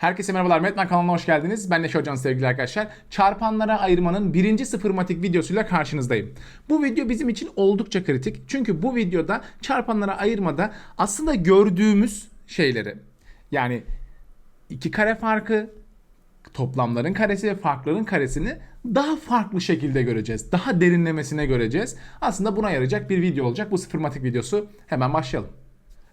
Herkese merhabalar. Metman kanalına hoş geldiniz. Ben Neşe Hocam sevgili arkadaşlar. Çarpanlara ayırmanın birinci sıfırmatik videosuyla karşınızdayım. Bu video bizim için oldukça kritik. Çünkü bu videoda çarpanlara ayırmada aslında gördüğümüz şeyleri yani iki kare farkı, toplamların karesi ve farkların karesini daha farklı şekilde göreceğiz. Daha derinlemesine göreceğiz. Aslında buna yarayacak bir video olacak. Bu sıfırmatik videosu. Hemen başlayalım.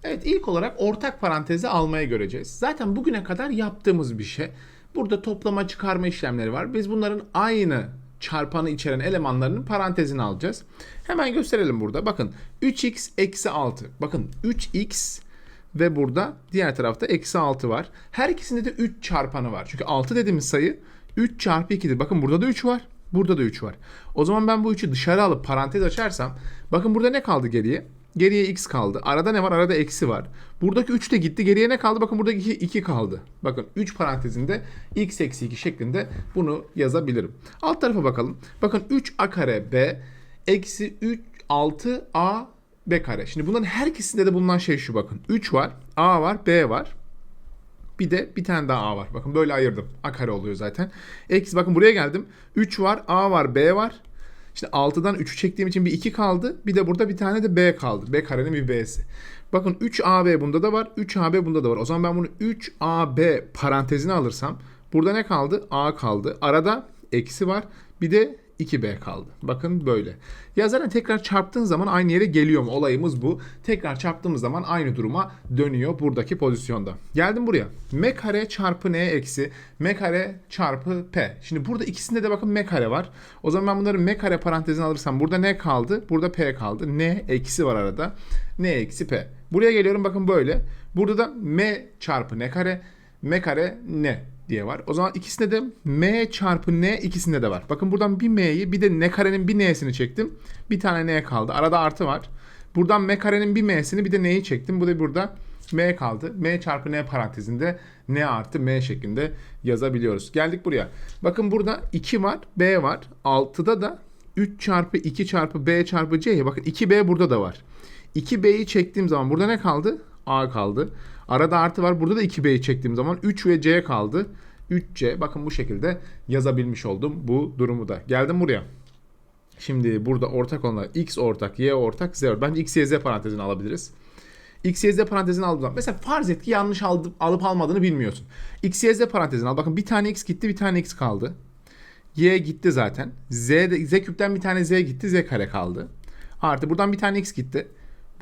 Evet ilk olarak ortak parantezi almaya göreceğiz. Zaten bugüne kadar yaptığımız bir şey. Burada toplama çıkarma işlemleri var. Biz bunların aynı çarpanı içeren elemanlarının parantezini alacağız. Hemen gösterelim burada. Bakın 3x eksi 6. Bakın 3x ve burada diğer tarafta eksi 6 var. Her ikisinde de 3 çarpanı var. Çünkü 6 dediğimiz sayı 3 çarpı 2'dir. Bakın burada da 3 var. Burada da 3 var. O zaman ben bu 3'ü dışarı alıp parantez açarsam bakın burada ne kaldı geriye? Geriye x kaldı. Arada ne var? Arada eksi var. Buradaki 3 de gitti. Geriye ne kaldı? Bakın buradaki 2 kaldı. Bakın 3 parantezinde x eksi 2 şeklinde bunu yazabilirim. Alt tarafa bakalım. Bakın 3a kare b eksi 3 6 a b kare. Şimdi bunların her ikisinde de bulunan şey şu bakın. 3 var, a var, b var. Bir de bir tane daha a var. Bakın böyle ayırdım. A kare oluyor zaten. Eksi bakın buraya geldim. 3 var, a var, b var. İşte 6'dan 3'ü çektiğim için bir 2 kaldı. Bir de burada bir tane de b kaldı. B karenin bir b'si. Bakın 3ab bunda da var. 3ab bunda da var. O zaman ben bunu 3ab parantezine alırsam burada ne kaldı? a kaldı. Arada eksi var. Bir de 2b kaldı. Bakın böyle. Ya zaten tekrar çarptığın zaman aynı yere geliyor mu? Olayımız bu. Tekrar çarptığımız zaman aynı duruma dönüyor buradaki pozisyonda. Geldim buraya. m kare çarpı n eksi m kare çarpı p. Şimdi burada ikisinde de bakın m kare var. O zaman ben bunları m kare parantezine alırsam burada ne kaldı? Burada p kaldı. n eksi var arada. n eksi p. Buraya geliyorum bakın böyle. Burada da m çarpı n kare m kare n diye var. O zaman ikisinde de m çarpı n ikisinde de var. Bakın buradan bir m'yi bir de n karenin bir n'sini çektim. Bir tane n kaldı. Arada artı var. Buradan m karenin bir m'sini bir de n'yi çektim. Bu da burada m kaldı. m çarpı n parantezinde n artı m şeklinde yazabiliyoruz. Geldik buraya. Bakın burada 2 var, b var. 6'da da 3 çarpı 2 çarpı b çarpı c. Bakın 2b burada da var. 2b'yi çektiğim zaman burada ne kaldı? a kaldı. Arada artı var. Burada da 2b'yi çektiğim zaman 3 ve c kaldı. 3c. Bakın bu şekilde yazabilmiş oldum bu durumu da. Geldim buraya. Şimdi burada ortak olanlar x ortak, y ortak, z ortak. Bence x, y, z parantezini alabiliriz. X, Y, Z parantezini zaman. Mesela farz et ki yanlış aldı, alıp almadığını bilmiyorsun. X, Y, Z parantezini al. Bakın bir tane x gitti bir tane x kaldı. Y gitti zaten. Z, Z küpten bir tane Z gitti. Z kare kaldı. Artı buradan bir tane x gitti.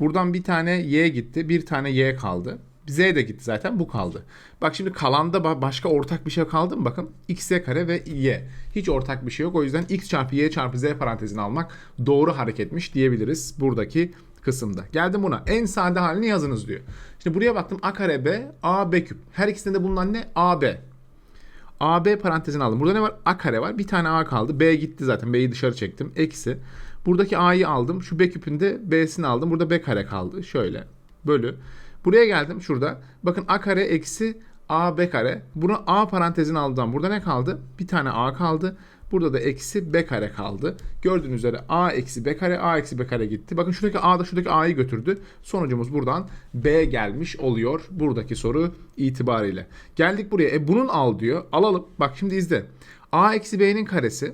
Buradan bir tane y gitti. Bir tane y kaldı. Z de gitti zaten bu kaldı. Bak şimdi kalanda ba- başka ortak bir şey kaldı mı? Bakın x, kare ve y. Hiç ortak bir şey yok. O yüzden x çarpı y çarpı z parantezini almak doğru hareketmiş diyebiliriz buradaki kısımda. Geldim buna. En sade halini yazınız diyor. Şimdi buraya baktım a kare b, a b küp. Her ikisinde de bulunan ne? a b. AB parantezini aldım. Burada ne var? A kare var. Bir tane A kaldı. B gitti zaten. B'yi dışarı çektim. Eksi. Buradaki A'yı aldım. Şu B küpünde B'sini aldım. Burada B kare kaldı. Şöyle. Bölü. Buraya geldim şurada. Bakın A kare eksi A B kare. Bunu A parantezini aldım. Burada ne kaldı? Bir tane A kaldı. Burada da eksi B kare kaldı. Gördüğünüz üzere A eksi B kare, A eksi B kare gitti. Bakın şuradaki A da şuradaki A'yı götürdü. Sonucumuz buradan B gelmiş oluyor buradaki soru itibariyle. Geldik buraya. E bunun al diyor. Alalım. Bak şimdi izle. A eksi B'nin karesi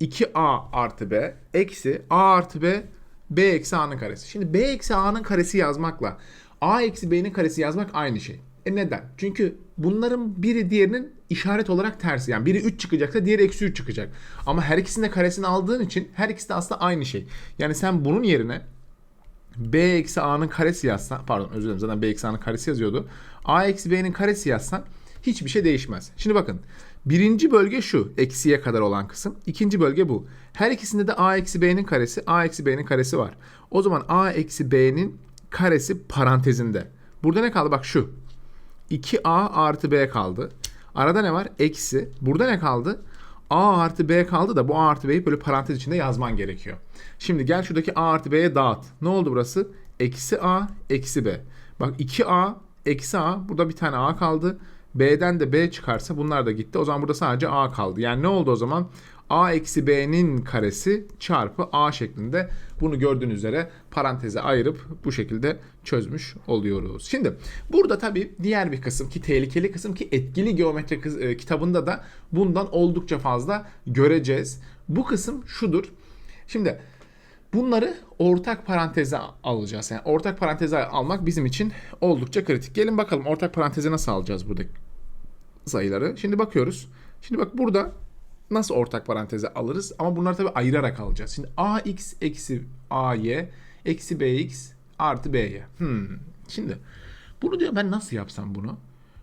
2A artı B eksi A artı B B eksi A'nın karesi. Şimdi B eksi A'nın karesi yazmakla A eksi B'nin karesi yazmak aynı şey. E neden? Çünkü bunların biri diğerinin işaret olarak tersi. Yani biri 3 çıkacaksa diğeri eksi 3 çıkacak. Ama her ikisinin de karesini aldığın için her ikisi de aslında aynı şey. Yani sen bunun yerine B eksi A'nın karesi yazsan, pardon özür dilerim zaten B eksi A'nın karesi yazıyordu. A eksi B'nin karesi yazsan hiçbir şey değişmez. Şimdi bakın birinci bölge şu eksiye kadar olan kısım. İkinci bölge bu. Her ikisinde de A eksi B'nin karesi A eksi B'nin karesi var. O zaman A eksi B'nin karesi parantezinde. Burada ne kaldı? Bak şu. 2A artı B kaldı. Arada ne var? Eksi. Burada ne kaldı? A artı B kaldı da bu A artı B'yi böyle parantez içinde yazman gerekiyor. Şimdi gel şuradaki A artı B'ye dağıt. Ne oldu burası? Eksi A, eksi B. Bak 2A, eksi A. Burada bir tane A kaldı. B'den de B çıkarsa bunlar da gitti. O zaman burada sadece A kaldı. Yani ne oldu o zaman? A eksi b'nin karesi çarpı a şeklinde bunu gördüğünüz üzere paranteze ayırıp bu şekilde çözmüş oluyoruz. Şimdi burada tabii diğer bir kısım ki tehlikeli kısım ki etkili geometri e, kitabında da bundan oldukça fazla göreceğiz. Bu kısım şudur. Şimdi Bunları ortak paranteze alacağız. Yani ortak paranteze almak bizim için oldukça kritik. Gelin bakalım ortak paranteze nasıl alacağız buradaki sayıları. Şimdi bakıyoruz. Şimdi bak burada nasıl ortak paranteze alırız? Ama bunları tabii ayırarak alacağız. Şimdi ax eksi ay eksi bx artı by. Hmm. Şimdi bunu diyor ben nasıl yapsam bunu?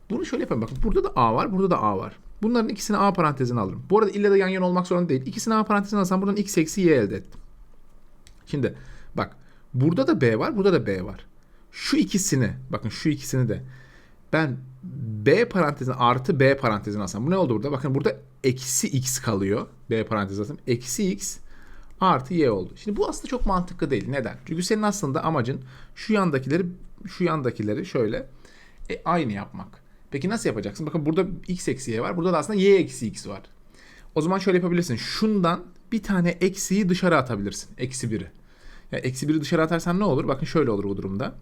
Bunu şöyle yapayım. Bakın burada da a var, burada da a var. Bunların ikisini a parantezine alırım. Bu arada illa da yan yana olmak zorunda değil. İkisini a parantezine alsam buradan x eksi y elde ettim. Şimdi bak burada da B var, burada da B var. Şu ikisini, bakın şu ikisini de ben B parantezine artı B parantezine alsam. Bu ne oldu burada? Bakın burada eksi x kalıyor. B parantezine alsam. Eksi x artı y oldu. Şimdi bu aslında çok mantıklı değil. Neden? Çünkü senin aslında amacın şu yandakileri şu yandakileri şöyle e, aynı yapmak. Peki nasıl yapacaksın? Bakın burada x eksi y var. Burada da aslında y eksi x var. O zaman şöyle yapabilirsin. Şundan bir tane eksiyi dışarı atabilirsin. Eksi biri. Ya eksi biri dışarı atarsan ne olur? Bakın şöyle olur bu durumda.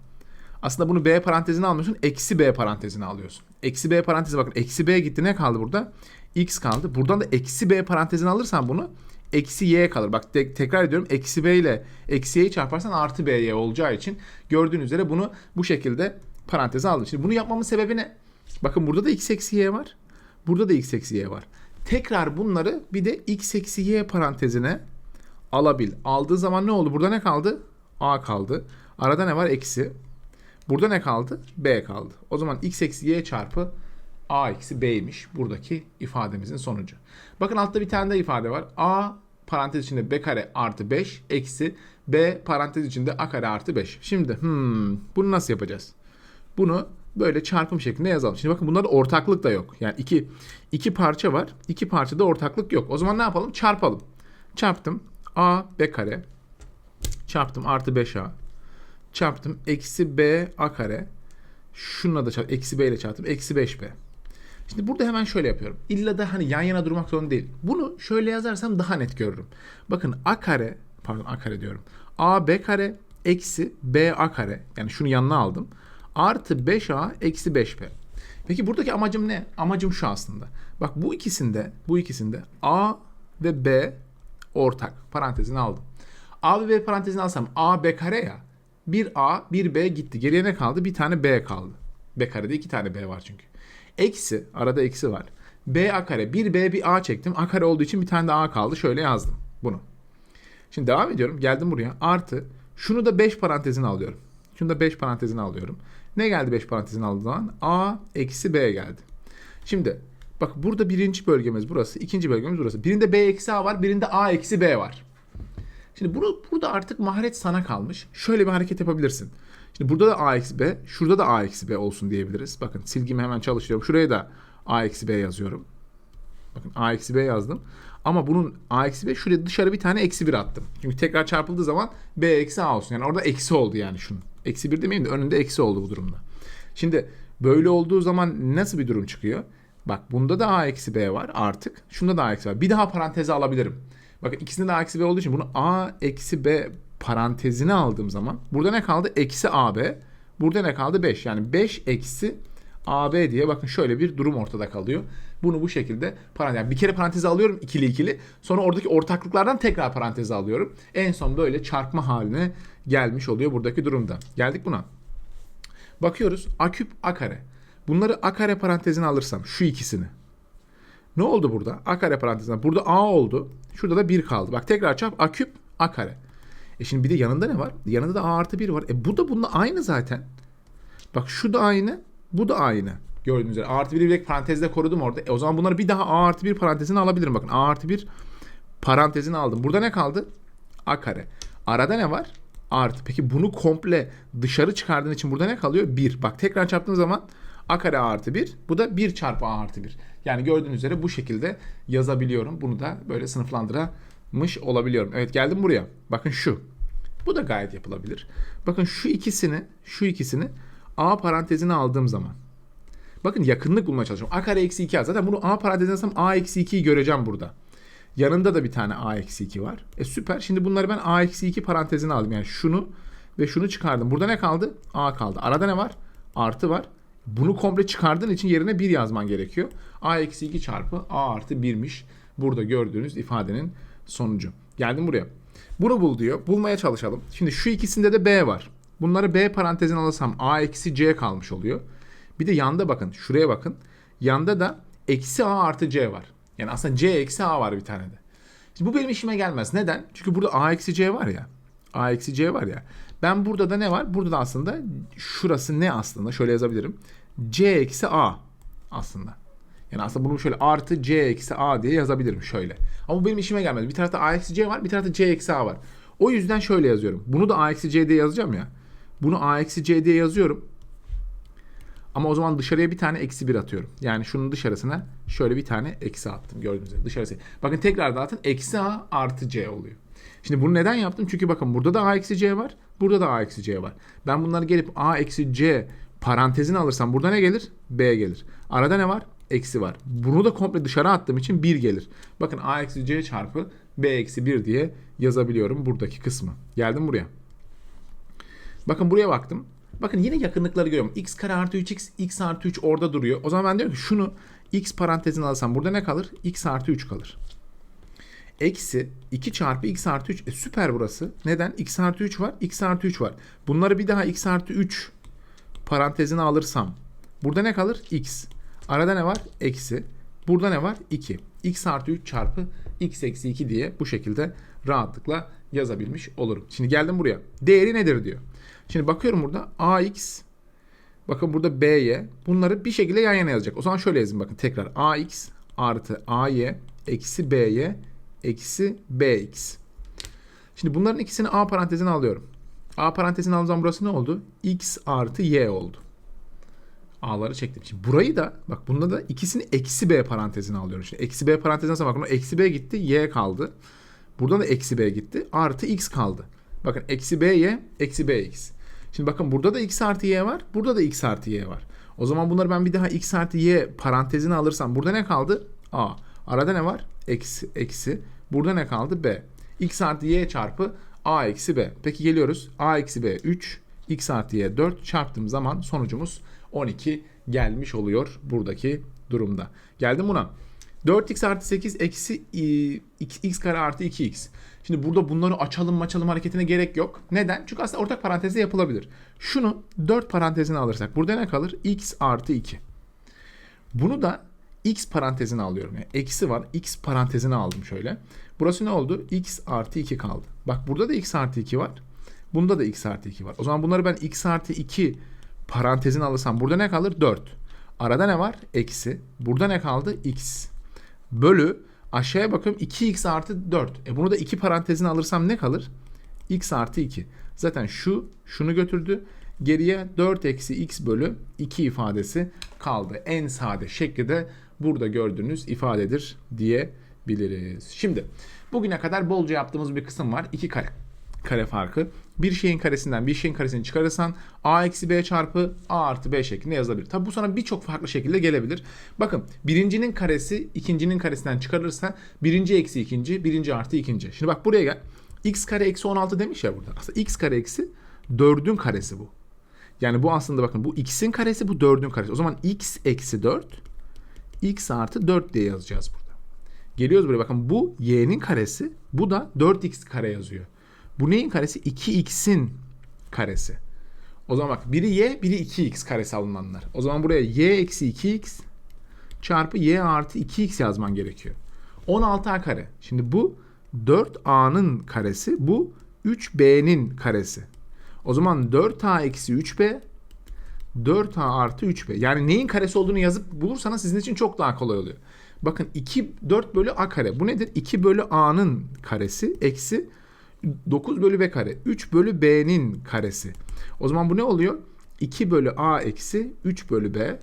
Aslında bunu B parantezine almıyorsun. Eksi B parantezine alıyorsun. Eksi B parantezi bakın. Eksi B gitti. Ne kaldı burada? X kaldı. Buradan da eksi B parantezine alırsan bunu eksi Y kalır. Bak te- tekrar ediyorum. Eksi B ile eksi Y'yi çarparsan artı BY olacağı için gördüğünüz üzere bunu bu şekilde paranteze aldım. Şimdi bunu yapmamın sebebi ne? Bakın burada da X eksi Y var. Burada da X eksi Y var. Tekrar bunları bir de X eksi Y parantezine alabil. Aldığı zaman ne oldu? Burada ne kaldı? A kaldı. Arada ne var? Eksi. Burada ne kaldı? B kaldı. O zaman x eksi y çarpı a eksi b'ymiş buradaki ifademizin sonucu. Bakın altta bir tane de ifade var. a parantez içinde b kare artı 5 eksi b parantez içinde a kare artı 5. Şimdi hmm, bunu nasıl yapacağız? Bunu böyle çarpım şeklinde yazalım. Şimdi bakın bunlarda ortaklık da yok. Yani iki, iki parça var. İki parçada ortaklık yok. O zaman ne yapalım? Çarpalım. Çarptım. a b kare çarptım artı 5a çarptım eksi b a kare şununla da çarp eksi b ile çarptım eksi 5b. Şimdi burada hemen şöyle yapıyorum. İlla da hani yan yana durmak zorunda değil. Bunu şöyle yazarsam daha net görürüm. Bakın a kare pardon a kare diyorum. a b kare eksi b a kare yani şunu yanına aldım. Artı 5a eksi 5b. Peki buradaki amacım ne? Amacım şu aslında. Bak bu ikisinde bu ikisinde a ve b ortak parantezini aldım. A ve B parantezini alsam A B kare ya. Bir A bir B gitti. Geriye ne kaldı? Bir tane B kaldı. B karede iki tane B var çünkü. Eksi arada eksi var. B A kare bir B bir A çektim. A kare olduğu için bir tane de A kaldı. Şöyle yazdım bunu. Şimdi devam ediyorum. Geldim buraya. Artı şunu da 5 parantezine alıyorum. Şunu da 5 parantezine alıyorum. Ne geldi 5 parantezine aldığım zaman? A eksi B geldi. Şimdi bak burada birinci bölgemiz burası. ikinci bölgemiz burası. Birinde B eksi A var. Birinde A eksi B var. Şimdi bunu, burada artık maharet sana kalmış. Şöyle bir hareket yapabilirsin. Şimdi burada da A eksi B, şurada da A eksi B olsun diyebiliriz. Bakın silgimi hemen çalıştırıyorum. Şuraya da A eksi B yazıyorum. Bakın A eksi B yazdım. Ama bunun A eksi B şuraya dışarı bir tane eksi 1 attım. Çünkü tekrar çarpıldığı zaman B eksi A olsun. Yani orada eksi oldu yani şunun. Eksi 1 demeyeyim de önünde eksi oldu bu durumda. Şimdi böyle olduğu zaman nasıl bir durum çıkıyor? Bak bunda da A eksi B var artık. Şunda da A eksi var. Bir daha paranteze alabilirim. Bakın ikisinde de A eksi B olduğu için bunu A eksi B parantezine aldığım zaman burada ne kaldı? Eksi AB. Burada ne kaldı? 5. Yani 5 eksi AB diye bakın şöyle bir durum ortada kalıyor. Bunu bu şekilde parantez yani bir kere paranteze alıyorum ikili ikili. Sonra oradaki ortaklıklardan tekrar paranteze alıyorum. En son böyle çarpma haline gelmiş oluyor buradaki durumda. Geldik buna. Bakıyoruz a küp a kare. Bunları a kare parantezine alırsam şu ikisini. Ne oldu burada? A kare parantezine. Burada A oldu. Şurada da 1 kaldı. Bak tekrar çarp A küp A kare. E şimdi bir de yanında ne var? Yanında da A artı 1 var. E bu da bununla aynı zaten. Bak şu da aynı. Bu da aynı. Gördüğünüz üzere. A artı 1'i direkt parantezde korudum orada. E o zaman bunları bir daha A artı 1 parantezine alabilirim. Bakın A artı 1 parantezine aldım. Burada ne kaldı? A kare. Arada ne var? Artı. Peki bunu komple dışarı çıkardığın için burada ne kalıyor? 1. Bak tekrar çarptığın zaman a kare a artı 1. Bu da 1 çarpı a artı 1. Yani gördüğünüz üzere bu şekilde yazabiliyorum. Bunu da böyle sınıflandıramış olabiliyorum. Evet geldim buraya. Bakın şu. Bu da gayet yapılabilir. Bakın şu ikisini, şu ikisini a parantezine aldığım zaman. Bakın yakınlık bulmaya çalışıyorum. a kare eksi 2 a. Zaten bunu a parantezine alsam a eksi 2'yi göreceğim burada. Yanında da bir tane a eksi 2 var. E süper. Şimdi bunları ben a eksi 2 parantezine aldım. Yani şunu ve şunu çıkardım. Burada ne kaldı? a kaldı. Arada ne var? Artı var. Bunu komple çıkardığın için yerine 1 yazman gerekiyor. a eksi 2 çarpı a artı 1'miş. Burada gördüğünüz ifadenin sonucu. Geldim buraya. Bunu bul diyor. Bulmaya çalışalım. Şimdi şu ikisinde de b var. Bunları b parantezine alırsam a eksi c kalmış oluyor. Bir de yanda bakın. Şuraya bakın. Yanda da eksi a artı c var. Yani aslında c eksi a var bir tane de. Şimdi bu benim işime gelmez. Neden? Çünkü burada a eksi c var ya. a eksi c var ya. Ben burada da ne var? Burada da aslında şurası ne aslında? Şöyle yazabilirim. c eksi a aslında. Yani aslında bunu şöyle artı c eksi a diye yazabilirim şöyle. Ama bu benim işime gelmez. Bir tarafta a eksi c var, bir tarafta c eksi a var. O yüzden şöyle yazıyorum. Bunu da a eksi c diye yazacağım ya. Bunu a eksi c diye yazıyorum. Ama o zaman dışarıya bir tane eksi bir atıyorum. Yani şunun dışarısına şöyle bir tane eksi attım. Gördüğünüz gibi dışarısı. Bakın tekrar dağıtın. Eksi a artı c oluyor. Şimdi bunu neden yaptım? Çünkü bakın burada da a eksi c var. Burada da a eksi c var. Ben bunları gelip a eksi c parantezini alırsam burada ne gelir? b gelir. Arada ne var? Eksi var. Bunu da komple dışarı attığım için 1 gelir. Bakın a eksi c çarpı b eksi 1 diye yazabiliyorum buradaki kısmı. Geldim buraya. Bakın buraya baktım. Bakın yine yakınlıkları görüyorum. x kare artı 3x, x artı 3 orada duruyor. O zaman ben diyorum ki şunu x parantezine alsam burada ne kalır? x artı 3 kalır. Eksi 2 çarpı x artı 3. E, süper burası. Neden? x artı 3 var, x artı 3 var. Bunları bir daha x artı 3 parantezine alırsam burada ne kalır? x. Arada ne var? Eksi. Burada ne var? 2. x artı 3 çarpı x eksi 2 diye bu şekilde rahatlıkla yazabilmiş olurum. Şimdi geldim buraya. Değeri nedir diyor. Şimdi bakıyorum burada ax bakın burada by bunları bir şekilde yan yana yazacak. O zaman şöyle yazayım bakın tekrar ax artı ay eksi by eksi bx. Şimdi bunların ikisini a parantezine alıyorum. A parantezine zaman burası ne oldu? x artı y oldu. A'ları çektim. Şimdi burayı da bak bunda da ikisini eksi b parantezine alıyorum. Şimdi eksi b parantezine bakın o eksi b gitti y kaldı. Burada da eksi b gitti. Artı x kaldı. Bakın eksi by eksi bx. Şimdi bakın burada da x artı y var. Burada da x artı y var. O zaman bunları ben bir daha x artı y parantezine alırsam burada ne kaldı? A. Arada ne var? Eksi, eksi. Burada ne kaldı? B. x artı y çarpı a eksi b. Peki geliyoruz. a eksi b 3. x artı y 4 çarptığım zaman sonucumuz 12 gelmiş oluyor buradaki durumda. Geldim buna. 4x artı 8 eksi x kare artı 2x. Şimdi burada bunları açalım maçalım hareketine gerek yok. Neden? Çünkü aslında ortak parantezde yapılabilir. Şunu 4 parantezine alırsak burada ne kalır? x artı 2. Bunu da x parantezine alıyorum. Yani eksi var. x parantezine aldım şöyle. Burası ne oldu? x artı 2 kaldı. Bak burada da x artı 2 var. Bunda da x artı 2 var. O zaman bunları ben x artı 2 parantezine alırsam burada ne kalır? 4. Arada ne var? Eksi. Burada ne kaldı? x. Bölü aşağıya bakıyorum 2x artı 4. E bunu da 2 parantezine alırsam ne kalır? x artı 2. Zaten şu şunu götürdü. Geriye 4 eksi x bölü 2 ifadesi kaldı. En sade şekli de burada gördüğünüz ifadedir diyebiliriz. Şimdi bugüne kadar bolca yaptığımız bir kısım var. 2 kare kare farkı. Bir şeyin karesinden bir şeyin karesini çıkarırsan a eksi b çarpı a artı b şeklinde yazılabilir. Tabi bu sana birçok farklı şekilde gelebilir. Bakın birincinin karesi ikincinin karesinden çıkarırsa birinci eksi ikinci, birinci artı ikinci. Şimdi bak buraya gel. x kare eksi 16 demiş ya burada. Aslında x kare eksi 4'ün karesi bu. Yani bu aslında bakın bu x'in karesi bu 4'ün karesi. O zaman x eksi 4 x artı 4 diye yazacağız burada. Geliyoruz buraya bakın bu y'nin karesi bu da 4x kare yazıyor. Bu neyin karesi? 2x'in karesi. O zaman bak biri y biri 2x karesi alınanlar. O zaman buraya y eksi 2x çarpı y artı 2x yazman gerekiyor. 16a kare. Şimdi bu 4a'nın karesi bu 3b'nin karesi. O zaman 4a eksi 3b 4a artı 3b. Yani neyin karesi olduğunu yazıp bulursanız sizin için çok daha kolay oluyor. Bakın 2 4 bölü a kare. Bu nedir? 2 bölü a'nın karesi eksi 9 bölü b kare. 3 bölü b'nin karesi. O zaman bu ne oluyor? 2 bölü a eksi 3 bölü b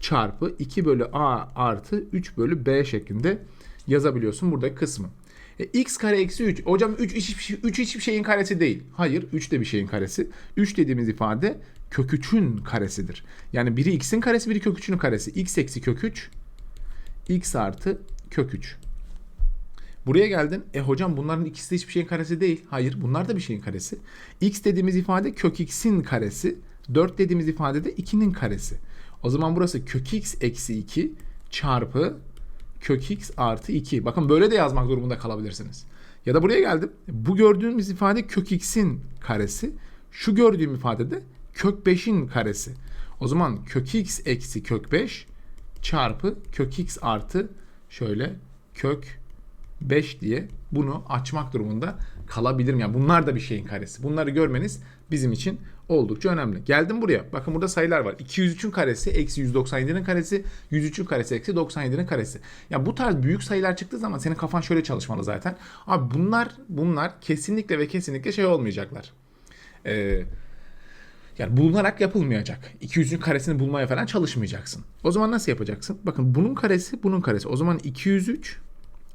çarpı 2 bölü a artı 3 bölü b şeklinde yazabiliyorsun buradaki kısmı. E, x kare eksi 3. Hocam 3, 3, 3 hiçbir şeyin karesi değil. Hayır 3 de bir şeyin karesi. 3 dediğimiz ifade kök 3'ün karesidir. Yani biri x'in karesi biri kök 3'ün karesi. x eksi kök 3 x artı kök 3. Buraya geldin. E hocam bunların ikisi de hiçbir şeyin karesi değil. Hayır bunlar da bir şeyin karesi. X dediğimiz ifade kök x'in karesi. 4 dediğimiz ifade de 2'nin karesi. O zaman burası kök x eksi 2 çarpı kök x artı 2. Bakın böyle de yazmak durumunda kalabilirsiniz. Ya da buraya geldim. Bu gördüğümüz ifade kök x'in karesi. Şu gördüğüm ifade de kök 5'in karesi. O zaman kök x eksi kök 5 çarpı kök x artı şöyle kök 5 diye bunu açmak durumunda kalabilirim. Yani bunlar da bir şeyin karesi. Bunları görmeniz bizim için oldukça önemli. Geldim buraya. Bakın burada sayılar var. 203'ün karesi eksi 197'nin karesi, 103'ün karesi eksi 97'nin karesi. Ya bu tarz büyük sayılar çıktığı zaman senin kafan şöyle çalışmalı zaten. Abi bunlar bunlar kesinlikle ve kesinlikle şey olmayacaklar. Eee yani bulunarak yapılmayacak. 200'ün karesini bulmaya falan çalışmayacaksın. O zaman nasıl yapacaksın? Bakın bunun karesi bunun karesi. O zaman 203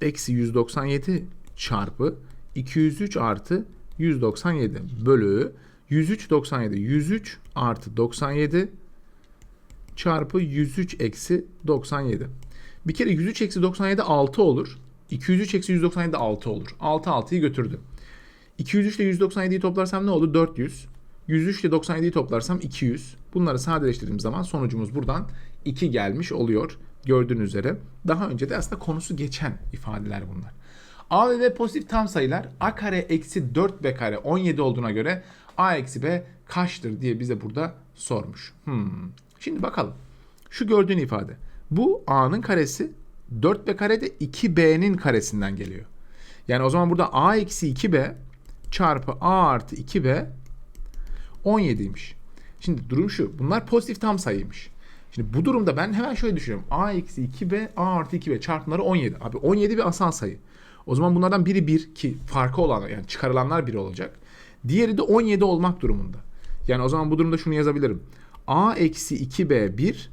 eksi 197 çarpı 203 artı 197 bölü 103 97 103 artı 97 çarpı 103 eksi 97. Bir kere 103 eksi 97 6 olur. 203 eksi 197 6 olur. 6 6'yı götürdü. 203 ile 197'yi toplarsam ne olur? 400. 103 ile 97'yi toplarsam 200. Bunları sadeleştirdiğim zaman sonucumuz buradan 2 gelmiş oluyor. Gördüğünüz üzere. Daha önce de aslında konusu geçen ifadeler bunlar. A ve B pozitif tam sayılar. A kare eksi 4B kare 17 olduğuna göre A eksi B kaçtır diye bize burada sormuş. Hmm. Şimdi bakalım. Şu gördüğün ifade. Bu A'nın karesi 4B kare de 2B'nin karesinden geliyor. Yani o zaman burada A eksi 2B çarpı A artı 2B 17'ymiş. Şimdi durum şu. Bunlar pozitif tam sayıymış. Şimdi bu durumda ben hemen şöyle düşünüyorum. A eksi 2B, A artı 2B çarpımları 17. Abi 17 bir asal sayı. O zaman bunlardan biri 1 ki farkı olan yani çıkarılanlar 1 olacak. Diğeri de 17 olmak durumunda. Yani o zaman bu durumda şunu yazabilirim. A eksi 2B 1,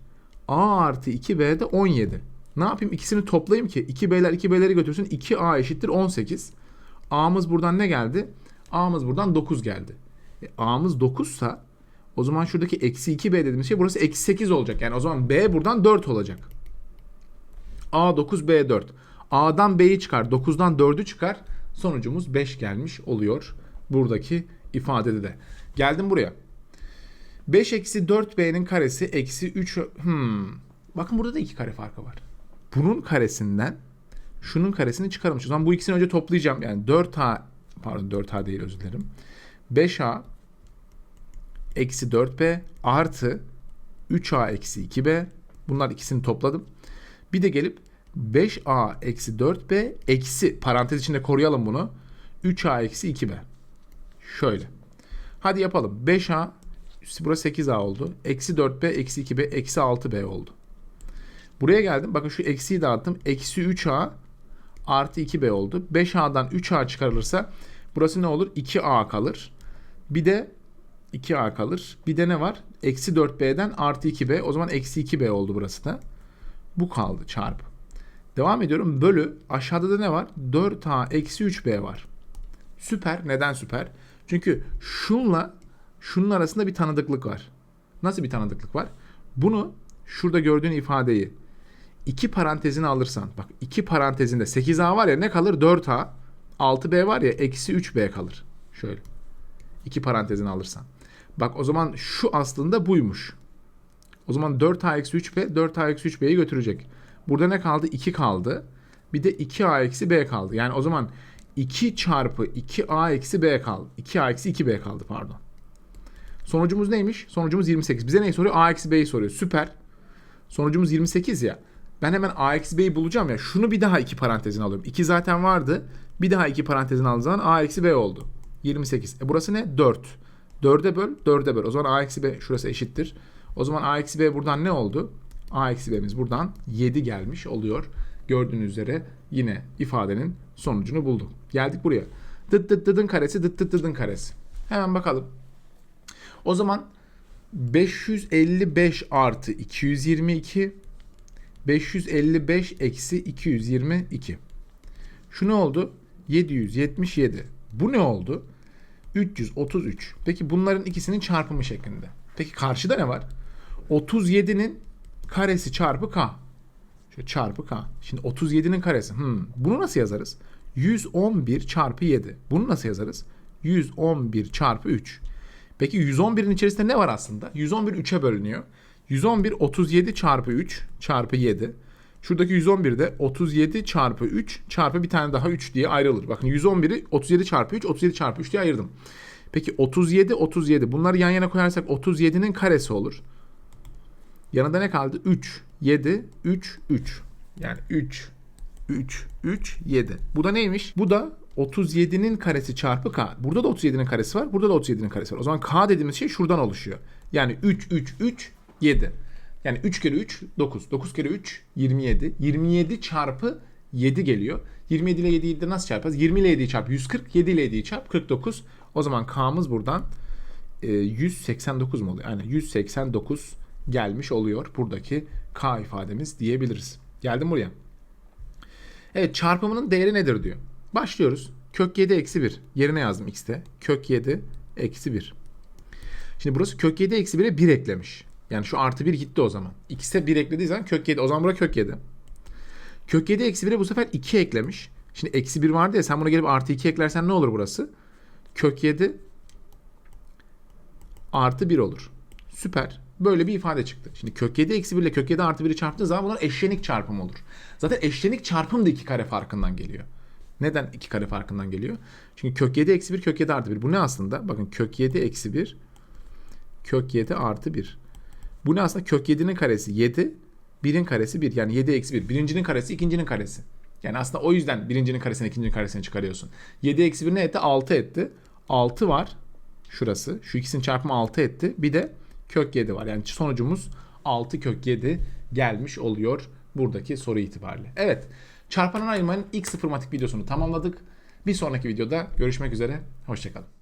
A artı 2B de 17. Ne yapayım? İkisini toplayayım ki 2B'ler 2B'leri götürsün. 2A eşittir 18. A'mız buradan ne geldi? A'mız buradan 9 geldi. E, A'mız 9 sa o zaman şuradaki eksi 2B dediğimiz şey burası eksi 8 olacak. Yani o zaman B buradan 4 olacak. A 9 B 4. A'dan B'yi çıkar. 9'dan 4'ü çıkar. Sonucumuz 5 gelmiş oluyor. Buradaki ifadede de. Geldim buraya. 5 eksi 4B'nin karesi eksi 3. Hmm. Bakın burada da iki kare farkı var. Bunun karesinden şunun karesini çıkarmış. O zaman bu ikisini önce toplayacağım. Yani 4A pardon 4A değil özür dilerim. 5A eksi 4B artı 3A eksi 2B. Bunlar ikisini topladım. Bir de gelip 5A eksi 4B eksi parantez içinde koruyalım bunu. 3A eksi 2B. Şöyle. Hadi yapalım. 5A burası 8A oldu. Eksi 4B eksi 2B eksi 6B oldu. Buraya geldim. Bakın şu eksiyi dağıttım. Eksi 3A artı 2B oldu. 5A'dan 3A çıkarılırsa burası ne olur? 2A kalır. Bir de 2A kalır. Bir de ne var? Eksi 4B'den artı 2B. O zaman eksi 2B oldu burası da. Bu kaldı çarpı. Devam ediyorum. Bölü. Aşağıda da ne var? 4A eksi 3B var. Süper. Neden süper? Çünkü şunla şunun arasında bir tanıdıklık var. Nasıl bir tanıdıklık var? Bunu şurada gördüğün ifadeyi iki parantezine alırsan bak iki parantezinde 8A var ya ne kalır? 4A 6B var ya eksi 3B kalır. Şöyle. iki parantezine alırsan. Bak o zaman şu aslında buymuş. O zaman 4A eksi 3B 4A eksi 3B'yi götürecek. Burada ne kaldı? 2 kaldı. Bir de 2A eksi B kaldı. Yani o zaman 2 çarpı 2A eksi B kaldı. 2A eksi 2B kaldı pardon. Sonucumuz neymiş? Sonucumuz 28. Bize neyi soruyor? A eksi B'yi soruyor. Süper. Sonucumuz 28 ya. Ben hemen A eksi B'yi bulacağım ya. Şunu bir daha iki parantezine alıyorum. 2 zaten vardı. Bir daha iki parantezine aldığım zaman A eksi B oldu. 28. E burası ne? 4. 4'e böl, 4'e böl. O zaman A eksi B şurası eşittir. O zaman A eksi B buradan ne oldu? A eksi B'miz buradan 7 gelmiş oluyor. Gördüğünüz üzere yine ifadenin sonucunu bulduk. Geldik buraya. Dıt dıt dıdın karesi dıt dıt dıdın karesi. Hemen bakalım. O zaman 555 artı 222 555 eksi 222. Şu ne oldu? 777. Bu ne oldu? 333. Peki bunların ikisinin çarpımı şeklinde. Peki karşıda ne var? 37'nin karesi çarpı k. Şöyle çarpı k. Şimdi 37'nin karesi. Hmm, bunu nasıl yazarız? 111 çarpı 7. Bunu nasıl yazarız? 111 çarpı 3. Peki 111'in içerisinde ne var aslında? 111 3'e bölünüyor. 111 37 çarpı 3 çarpı 7. Şuradaki 111 de 37 çarpı 3 çarpı bir tane daha 3 diye ayrılır. Bakın 111'i 37 çarpı 3, 37 çarpı 3 diye ayırdım. Peki 37, 37. Bunları yan yana koyarsak 37'nin karesi olur. Yanında ne kaldı? 3, 7, 3, 3. Yani 3, 3, 3, 7. Bu da neymiş? Bu da 37'nin karesi çarpı k. Burada da 37'nin karesi var. Burada da 37'nin karesi var. O zaman k dediğimiz şey şuradan oluşuyor. Yani 3, 3, 3, 7. Yani 3 kere 3, 9. 9 kere 3, 27. 27 çarpı 7 geliyor. 27 ile 7'yi de nasıl çarparız? 20 ile 7'yi çarp 140, 7 ile 7'yi çarp 49. O zaman k'mız buradan e, 189 mu oluyor? Yani 189 gelmiş oluyor buradaki k ifademiz diyebiliriz. Geldim buraya. Evet çarpımının değeri nedir diyor. Başlıyoruz. Kök 7 eksi 1. Yerine yazdım x'te. Kök 7 eksi 1. Şimdi burası kök 7 eksi 1'e 1 eklemiş. Yani şu artı 1 gitti o zaman. X'e 1 eklediği zaman kök 7. O zaman burası kök 7. Kök 7 eksi 1'e bu sefer 2 eklemiş. Şimdi eksi 1 vardı ya sen buna gelip artı 2 eklersen ne olur burası? Kök 7 artı 1 olur. Süper. Böyle bir ifade çıktı. Şimdi kök 7 eksi 1 ile kök 7 artı 1'i çarptığı zaman bunlar eşlenik çarpım olur. Zaten eşlenik çarpım da iki kare farkından geliyor. Neden iki kare farkından geliyor? Çünkü kök 7 eksi 1 kök 7 artı 1. Bu ne aslında? Bakın kök 7 eksi 1 kök 7 artı 1. Bu ne aslında? Kök 7'nin karesi 7. 1'in karesi 1. Yani 7 eksi 1. Birincinin karesi ikincinin karesi. Yani aslında o yüzden birincinin karesini ikincinin karesini çıkarıyorsun. 7 eksi 1 ne etti? 6 etti. 6 var. Şurası. Şu ikisinin çarpımı 6 etti. Bir de kök 7 var. Yani sonucumuz 6 kök 7 gelmiş oluyor buradaki soru itibariyle. Evet. Çarpanan ayırmanın ilk sıfırmatik videosunu tamamladık. Bir sonraki videoda görüşmek üzere. Hoşçakalın.